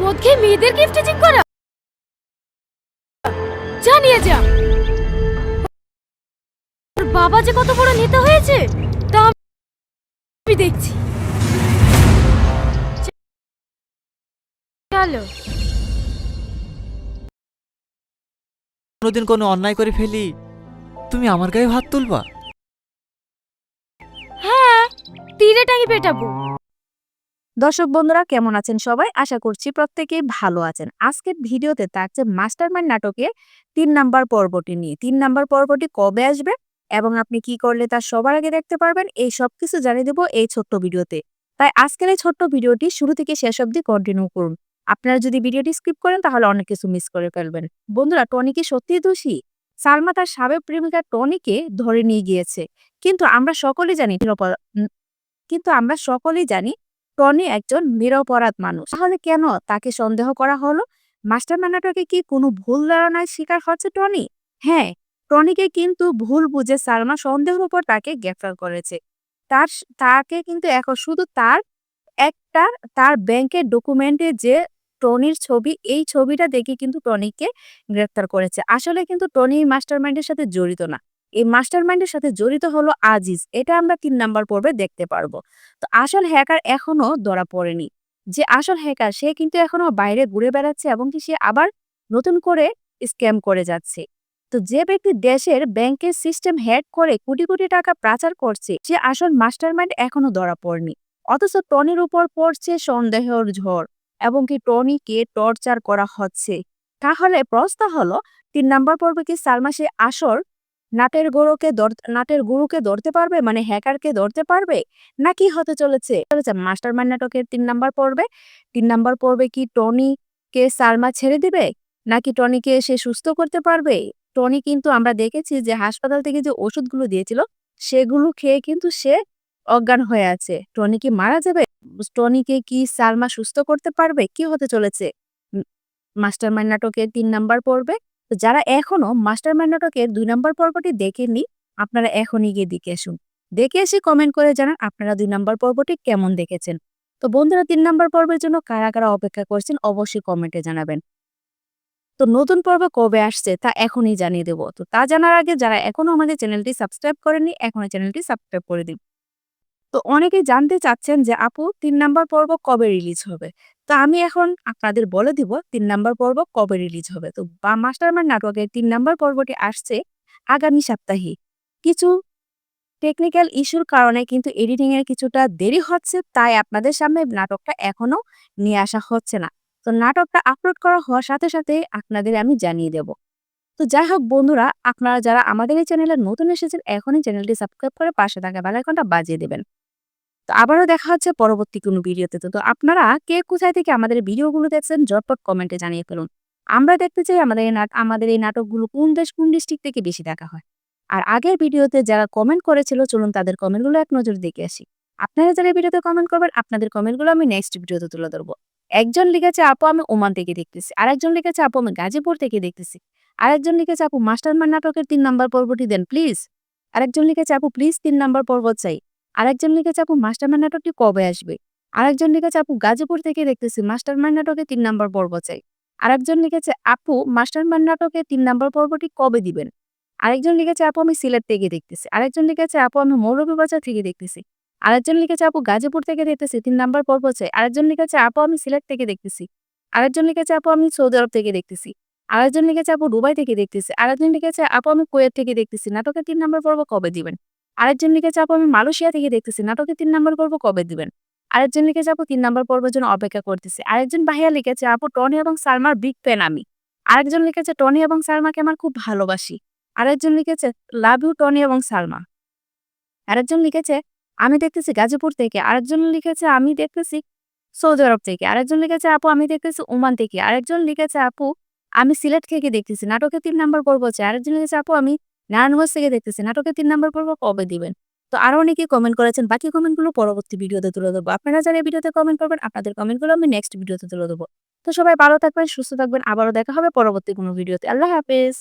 মদ খেয়ে মেয়েদের গিফট চেক করা। জানিয়ে যা। ওর বাবা যে কত বড় নেতা হয়েছে তা আমি দেখছি। চলো। কোনোদিন কোনো অন্যায় করে ফেলি তুমি আমার গায়ে হাত তুলবা? হ্যাঁ তীরে টাঙি পেটাবো। দর্শক বন্ধুরা, কেমন আছেন সবাই? আশা করছি প্রত্যেকেই ভালো আছেন। আজকের ভিডিওতে থাকছে মাস্টারমাইন্ড নাটকের তিন নাম্বার পর্বটি নিয়ে। তিন নাম্বার পর্বটি কবে আসবে এবং আপনি কি করলে তা সবার আগে দেখতে পারবেন, এই সব কিছু জানিয়ে দেবো এই ছোট্ট ভিডিওতে। তাই আজকের এই ছোট্ট ভিডিওটি শুরু থেকে শেষ অবধি কন্টিনিউ করুন। আপনারা যদি ভিডিওটি স্কিপ করেন, তাহলে অনেক কিছু মিস করে ফেলবেন। বন্ধুরা, টনি কি সত্যিই দোষী? সালমা তার সাবেক প্রেমিকা টনিকে ধরে নিয়ে গিয়েছে। কিন্তু আমরা সকলেই জানি, কিন্তু আমরা সকলেই জানি টনি একজন নিরপরাধ মানুষ। তাহলে কেন তাকে সন্দেহ করা হলো? মাস্টার নাটকে কি কোনো ভুল ধারণায় শিকার হচ্ছে টনি? হ্যাঁ টনিকে কিন্তু ভুল বুঝে সালমা সন্দেহের উপর তাকে গ্রেফতার করেছে। তার তাকে কিন্তু এখন শুধু তার একটা, তার ব্যাংকের ডকুমেন্টে যে টনির ছবি, এই ছবিটা দেখে কিন্তু টনিকে গ্রেফতার করেছে। আসলে কিন্তু টনি মাস্টার সাথে জড়িত না। এই মাস্টার মাইন্ডের সাথে জড়িত হলো আজিজ। এটা আমরা তিন নাম্বার পর্বে দেখতে পারব। তো আসল হ্যাকার এখনও ধরা পড়েনি। যে আসল হ্যাকার, সে কিন্তু এখনও বাইরে ঘুরে বেড়াচ্ছে এবং কি সে আবার নতুন করে স্ক্যাম করে যাচ্ছে। তো যে ব্যক্তি দেশের ব্যাংকের সিস্টেম হ্যাক করে কোটি কোটি টাকা পাচার করছে, সে আসল মাস্টারমাইন্ড এখনও ধরা পড়েনি। অথচ টনির উপর পড়ছে সন্দেহের ঝড় এবং কি টনিকে টর্চার করা হচ্ছে। তাহলে প্রশ্ন হলো, তিন নাম্বার পর্বে কি সালমা সে আসল নাটের গরুকে নাটের গুরুকে ধরতে পারবে? মানে হ্যাকারকে ধরতে পারবে? নাকি হতে চলেছে? চলেছে। মাস্টার মাইন্ড নাটকের তিন নাম্বার পর্বে। তিন নাম্বার পর্বে কি টনিকে সালমা ছেড়ে দিবে? নাকি টনিকে সে সুস্থ করতে পারবে? টনি কিন্তু আমরা দেখেছি যে হাসপাতাল থেকে যে ওষুধগুলো দিয়েছিল, সেগুলো খেয়ে কিন্তু সে অজ্ঞান হয়ে আছে। টনি কি মারা যাবে? টনিকে কি সালমা সুস্থ করতে পারবে? কি হতে চলেছে? মাস্টার মাইন্ড নাটকের তিন নাম্বার পর্বে তো যারা এখনও মাস্টার নাটকের দুই নম্বর পর্বটি দেখেননি, আপনারা এখনই গিয়ে দেখে আসুন। দেখে এসে কমেন্ট করে জানান আপনারা দুই নম্বর পর্বটি কেমন দেখেছেন। তো বন্ধুরা, তিন নম্বর পর্বের জন্য কারা কারা অপেক্ষা করছেন অবশ্যই কমেন্টে জানাবেন। তো নতুন পর্ব কবে আসছে তা এখনই জানিয়ে দেবো। তো তা জানার আগে যারা এখনও আমাদের চ্যানেলটি সাবস্ক্রাইব করেননি, এখনই চ্যানেলটি সাবস্ক্রাইব করে দিন। তো অনেকেই জানতে চাচ্ছেন যে, আপু, তিন নাম্বার পর্ব কবে রিলিজ হবে? তো আমি এখন আপনাদের বলে দিব, তিন নাম্বার পর্ব কবে রিলিজ হবে। তো বা মাস্টারমাইন্ড নাটকের তিন নাম্বার পর্বটি আসছে আগামী সপ্তাহে। কিছু টেকনিক্যাল ইস্যুর কারণে কিন্তু এডিটিং এর কিছুটা দেরি হচ্ছে, তাই আপনাদের সামনে নাটকটা এখনও নিয়ে আসা হচ্ছে না। তো নাটকটা আপলোড করা হওয়ার সাথে সাথে আপনাদের আমি জানিয়ে দেব। তো যাই হোক বন্ধুরা, আপনারা যারা আমাদের এই চ্যানেলে নতুন এসেছেন, এখনই চ্যানেলটি সাবস্ক্রাইব করে পাশে থাকা বেল আইকনটা বাজিয়ে দেবেন। তো আবারও দেখা হচ্ছে পরবর্তী কোনো ভিডিওতে। তো আপনারা কে কোথায় থেকে আমাদের ভিডিওগুলো দেখছেন জটপট কমেন্টে জানিয়ে ফেলুন। আমরা দেখতে চাই আমাদের এই আমাদের এই নাটকগুলো কোন দেশ, কোন ডিস্ট্রিক্ট থেকে বেশি দেখা হয়। আর আগের ভিডিওতে যারা কমেন্ট করেছিল, চলুন তাদের কমেন্টগুলো এক নজর দেখে আসি। আপনারা যারা ভিডিওতে কমেন্ট করবেন, আপনাদের কমেন্টগুলো আমি নেক্সট ভিডিওতে তুলে ধরবো। একজন লিখেছে, আপু, আমি ওমান থেকে দেখতেছি। আরেকজন লিখেছে, আপু, আমি গাজীপুর থেকে দেখতেছি। আরেকজন লিখেছে, আপু মাস্টারমাইন্ড নাটকের তিন নাম্বার পর্বটি দেন, প্লিজ। আরেকজন লিখেছে, আপু প্লিজ তিন নাম্বার পর্ব চাই। আরেকজন লিখেছে আপু মাস্টারমাইন্ড নাটকটি কবে আসবে? আরেকজন লিখেছে, আপু, গাজীপুর থেকে দেখতেছি, মাস্টারমাইন্ড নাটকে তিন নম্বর পর্ব চাই। আরেকজন লিখেছে, আপু, মাস্টারমাইন্ড নাটকে তিন নম্বর পর্বটি কবে দিবেন? আরেকজন লিখেছে, আপু, আমি সিলেট থেকে দেখতেছি। আরেকজন লিখেছে, আপু, আমি মৌলভীবাজার থেকে দেখতেছি। আরেকজন লিখেছে, আপু, গাজীপুর থেকে দেখতেছি, তিন নাম্বার পর্ব চাই। আরেকজন লিখেছে, আপু, আমি সিলেট থেকে দেখতেছি। আরেকজন লিখেছে, আপু, আমি সৌদি আরব থেকে দেখতেছি। আরেকজন লিখেছে, আপু, দুবাই থেকে দেখতেছি। আরেকজন লিখেছে, আপু, আমি কুয়েত থেকে দেখতেছি। নাটকের তিন নম্বর পর্ব কবে দিবেন? আরেকজন লিখেছে আপু আমি মালয়েশিয়া থেকে দেখতেছি নাটকের তিন নাম্বার পর্ব কবে দিবেন? আরেকজন লিখেছে আপু তিন নাম্বার পর্বের জন্য অপেক্ষা করতেছি। আরেকজন ভাইয়া লিখেছে আপু টনি এবং সালমার বিগ ফ্যান আমি। আরেকজন লিখেছে টনি এবং সালমাকে আমার খুব ভালোবাসি। আরেকজন লিখেছে লাভ ইউ টনি এবং সালমা। আরেকজন লিখেছে আমি দেখতেছি গাজীপুর থেকে। আরেকজন লিখেছে আমি দেখতেছি সৌদি আরব থেকে। আরেকজন লিখেছে আপু আমি দেখতেছি ওমান থেকে। আরেকজন লিখেছে আপু আমি সিলেট থেকে দেখতেছি। নাটকের তিন নাম্বার পর্ব হচ্ছে। আরেকজন লিখেছে আপু আমি নারায়ণগঞ্জ থেকে দেখতেছি, নাটকের তিন নাম্বার পর্ব কবে দিবেন? তো আরও অনেকে কমেন্ট করেছেন, বাকি কমেন্টগুলো পরবর্তী ভিডিওতে তুলে দেবো আপনারা যারা এই ভিডিওতে কমেন্ট করবেন, আপনাদের কমেন্টগুলো আমি নেক্সট ভিডিওতে তুলে দেবো তো সবাই ভালো থাকবেন, সুস্থ থাকবেন, আবারও দেখা হবে পরবর্তী কোনো ভিডিওতে। আল্লাহ হাফেজ!